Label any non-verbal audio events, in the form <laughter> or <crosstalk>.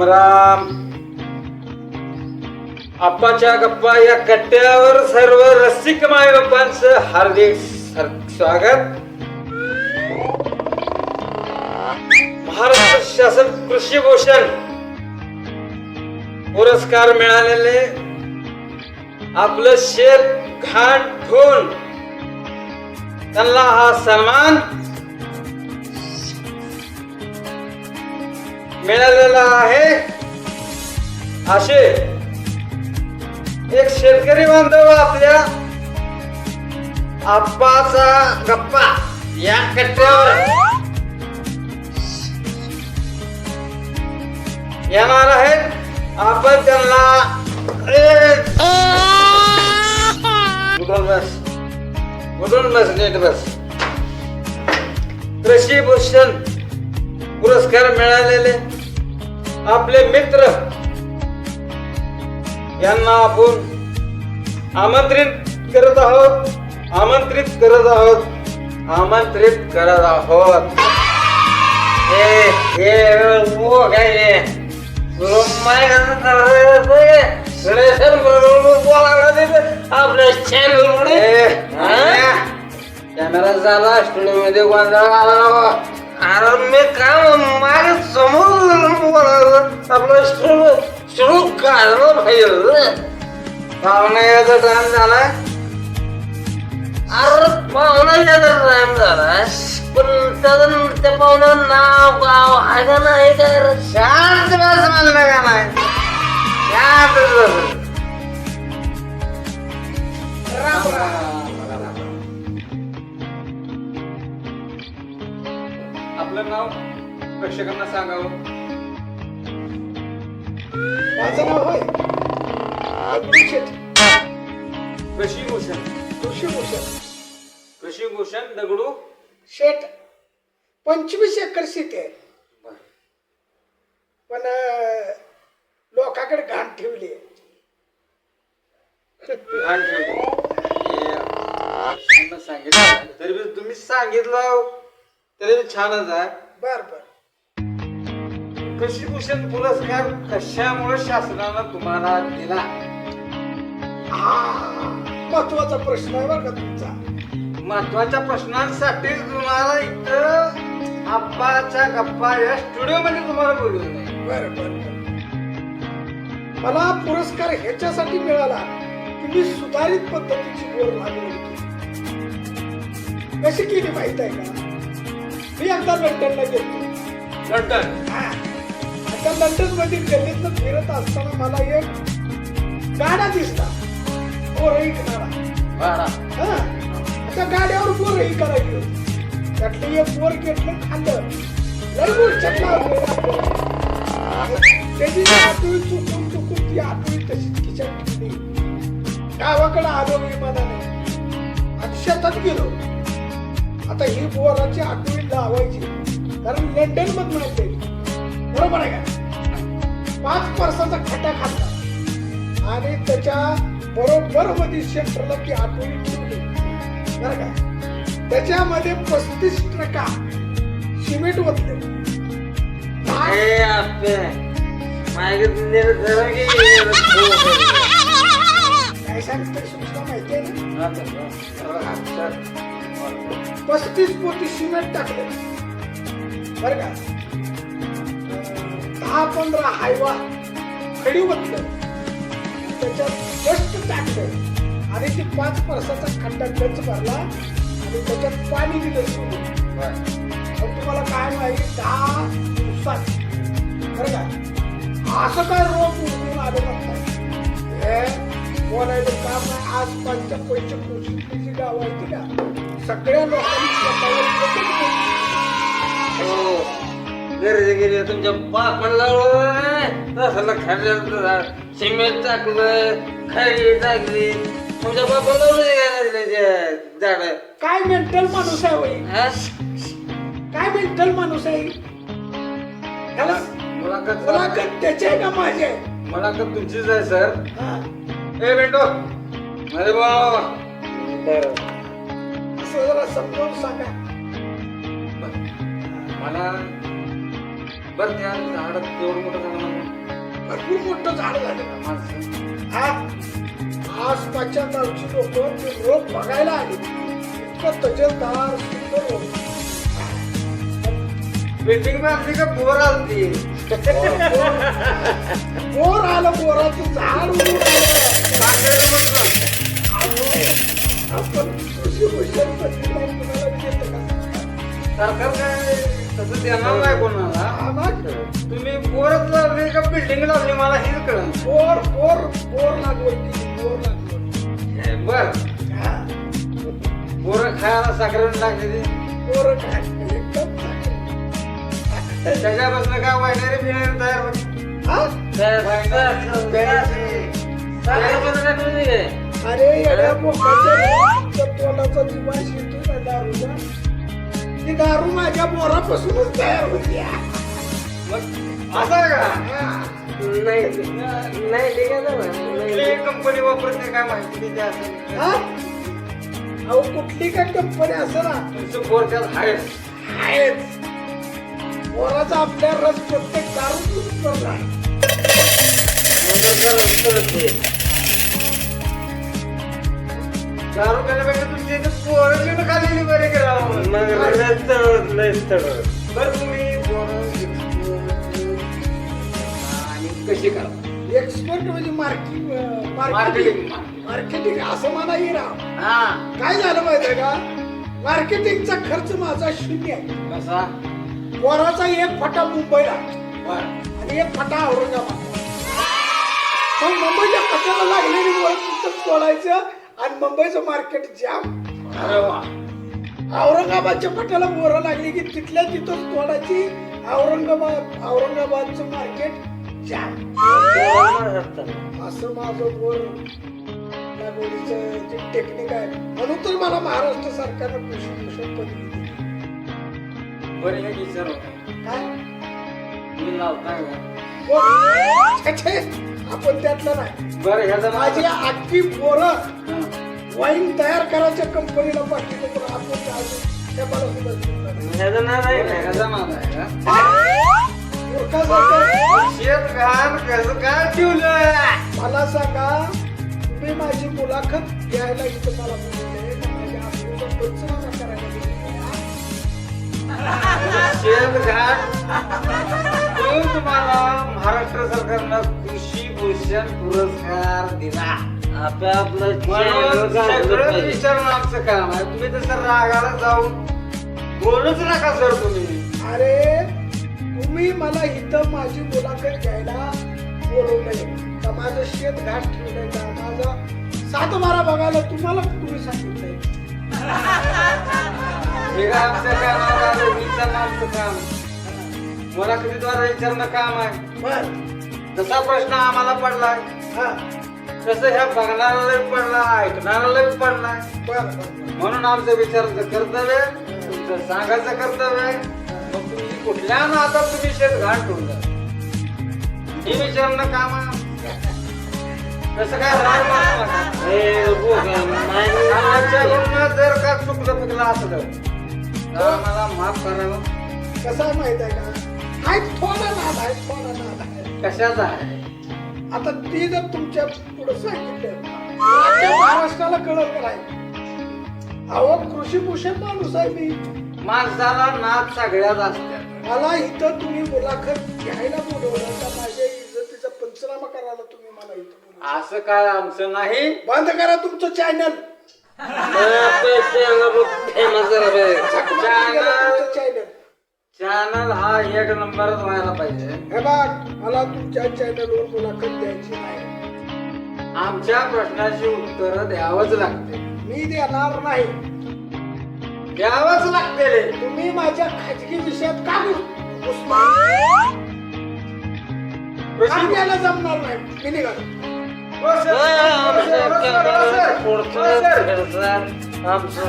राम राम आप्पाच्या गप्पा या कट्ट्यावर सर्व रसिक माय बाप्पांचं हार्दिक स्वागत. महाराष्ट्र शासन कृषी भूषण पुरस्कार मिळालेले. आपलं शेत घाण ठेवून त्यांना हा सन्मान मिळालेला आहे. असे एक शेतकरी बांधव आपल्या आप्पाचा गप्पा या कट्ट्यावर. येणार आहेत. आपण त्यांना ए, बस. उठून बस नीट बस. कृषी भूषण पुरस्कार मिळालेले. आपले मित्र. यांना आपण आमंत्रित करत आहोत. आमंत्रित करत आहोत. आमंत्रित करत आहोत. ओ काय रे माय आपल्या चॅनल कॅमेरा झाला स्टुडिओ मध्ये गोंधळ आला अरे मी काय मागे समोर आपलं सुरू सुरू काढलं पाहिजे पाहुणा याचा टाइम झाला. अरे पाहुणा याचा टाइम झाला. पण त्याचं त्या पाहुण्याचं नाव गाव आहे का नाही काय शांत बस म्हणलं का नाही? शांत बस. राम राम. नाव प्रेक्षकांना सांगावं? माझं नाव होय. कृषी भूषण. कृषीभूषण कृषी भूषण दगडू? शेठ पंचवीस एकर शेती आहे. पण लोकांकडे घाण ठेवली घाण ठेवली. सांगितलं. तरी तुम्ही सांगितलं. तरी छानच आहे. बर बर. कृषी भूषण पुरस्कार कशामुळे शासनानं तुम्हाला दिला? हा महत्त्वाचा प्रश्न आहे बरं का तुमचा. महत्त्वाच्या प्रश्नांसाठी तुम्हाला इथं आप्पाच्या गप्पा या स्टुडिओ मध्ये तुम्हाला बोलवलं नाही बर बर बर. मला पुरस्कार ह्याच्यासाठी मिळाला की मी सुधारित पद्धतीची बोर लागवड केली कशी केली माहीत आहे का? मी एकदा लंडनला गेलो. लंडन? हा. आता लंडनमध्ये गल्लीतनं फिरत असताना मला एक गाडा दिसला. बोरही बारा हा. त्या गाड्यावर बोरही करायची होती. त्यातलं एक बोर घेतलं खाल्लं. मूर्छेत लावलं. त्याची आठवणी चुकून चुकून ती आठवणी तशीच ठेवली गावाकडे आलो विमानाने आणि शेतात गेलो. आता ही बोराची आठवणी लावायची. कारण लंडन मधून आणते बरोबर आहे का? पाच वर्षाचा खड्डा खाल्ला. आणि त्याच्या बरोबर मध्ये सेंटरला ती आठवणी ठेवली बरं का? त्याच्यामध्ये पस्तीस टक्का सिमेंट काय सांगते सूचना माहिती आहे ना? पस्तीस पोती सिमेंट टाकले. बर का? दहा पंधरा हायवा खडी ओतलं त्याच्यात जस्ट टाकलं. आणि ती पाच वर्षाचा खड्डा गच भरला आणि त्याच्यात पाणी दिलं. पण तुम्हाला काय माहिती? दहा दिवसात. बरं का? असं काय रोग उडून आलं नसतं हे बोलायचं काम नाही. आज पंच पैसे कोशिंबीरची गाव आहे ती का सगळ्या लोकांनी स्वतःवर बोलली. गरजे गेले तुमच्या बापाला लावलं. तसं खाल्लं सिमेंट टाकलं खरी टाकली. तुमच्या बापाला लावलं झाड. काय मेंटल माणूस आहे वही काय मेंटल माणूस आहे? त्याला मुलाखत मुलाखत त्याची आहे का माझी आहे? मुलाखत तुमचीच आहे सर. हा. ए बेटो मध्ये बोला असं जरा समजावून सांगा. मला बरं त्या झाडात एवढं मोठं झालं म्हणून भरपूर मोठं झाड झालं. ना माणसं आज आसपासच्या गावची लोक ते रोप बघायला आले. इतकं तजेलदार सुंदर रोप. बिल्डिंग बांधली का बोर आलती. <laughs> बोर आलं बोराचं झाड उभं सरकार काय तसं देणार नाही कोणाला तुम्ही बोरच लावली का बिल्डिंग लावली मला हेच कळलं बोर बोर बोर लागवड केली बोर लागवड बर. बोर खायला साखर लागली बोर चांगलं. त्याच्यापासून काय वायनरी बिनरी तयार होती हा? अरे येड्या बोकाच्या तोंडाचा ना ती दारू माझ्या बोरापासूनच तयार होती. असं का? हा. कुठली कंपनी वापरते काय माहिती तिथे हा? अहो कुठली काय कंपनी असं ना? तुमचं आहेच बोराचा आपल्या रस प्रत्येक दारू उतरला दारू पेण्यापेक्षा तुमच्या इथे पोरं खाल्लेली बरे करावं बरं तुम्ही पोरं आणि कशी करा एक्सपर्ट म्हणजे मार्किंग मार्केटिंग. मार्केटिंग मार्केटिंग असं राव. हा. काय झालं माहितीये का? मार्केटिंगचा खर्च माझा शून्य आहे. कसा? बोराचा एक फटा मुंबईला. बर. आणि एक फटा औरंगाबाद मग मुंबईच्या फटाला लागलेली तिथं तोडायचं आणि मुंबईचं मार्केट जाम औरंगाबादच्या फटाला बोरं लागली की तिथल्या तिथंच तोडायची. औरंगाबाद औरंगाबादचं मार्केट जाम. असं माझं बोर लागवडीचं जे टेक्निक आहे. म्हणून तर मला महाराष्ट्र सरकारनं कृषी भूषण पदवी दिली. बरं हे विचार होता. काय? तुम्ही लावताय का? बोल. छे, छे. आपण त्यातलं नाही. बरं ह्याचा माझी अख्खी पोरं वाईन तयार करायच्या कंपनीला पाठवतो पण आपण अजून त्या मला सुद्धा दिलं नाही. ह्याचा नाव आहे का? ह्याचा माझा आहे का? मूर्खासारखं. शेत घाण कसं काय ठेवलं मला सांगा तुम्ही माझी मुलाखत घ्यायला इथं मला बोलवलंय का माझ्या आत्मीचा पंचनामा करायला बोलवलंय? म्हणून तुम्हाला महाराष्ट्र सरकारनं कृषी भूषण पुरस्कार दिला. म्हणून सगळं विचारणं आमचं काम आहे. तुम्ही तसं रागाला जाऊन बोलूच नका सर तुम्ही. अरे तुम्ही मला इथं माझी मुलाखत घ्यायला बोलवलंय. का माझं शेत घाट ठेवलंय. का माझा सात बारा बघायला तुम्हाला तुम्ही सांगितलंय? हे काय आमचं काम आहे आमचं काम. मुलाखतीद्वारे विचारणं काम आहे. बर. जसा प्रश्न आम्हाला पडलाय. हा. तसं ह्या बघणाऱ्याला पडला ऐकणाऱ्याला पडलाय. बर. म्हणून आमचं विचारायचं कर्तव्य तुमचं सांगायचं कर्तव्य मग तुम्ही कुठल्या नादात तुम्ही शेत घाण ठेवलं हे विचारणं काम आहे. तसं काय. आमच्याकडून जर का चुकलं पिकलं असलं तर आम्हाला माफ करावं. कसं आहे माहीत आहे का? हाय थोडा नाद आहे थोडा नाद आहे. कशाचा आहे? आता ती जर तुमच्यापुढे सांगितलं महाराष्ट्राला कळत काय अहो कृषी भूषण माणूस आहे मी. माणसाला नाद सगळ्यात असतात. मला इथं तुम्ही मुलाखत घ्यायला बोलवलं का? माझ्या इज्जतीचा पंचनामा करायला तुम्ही मला इथं बोलवलं. असं काय आमचं नाही? बंद करा तुमचं चॅनल चॅनल चॅनल हा एक नंबरच व्हायला पाहिजे हे बघ मला तुमच्या चॅनलवर मुलाखत द्यायची नाही आमच्या प्रश्नाची उत्तर द्यावंच लागते मी देणार नाही द्यावंच लागते रे तुम्ही माझ्या खाजगी विषयात का घुस- घुसता? जमणार नाही मी निघालो हो. हो. हो. आमचं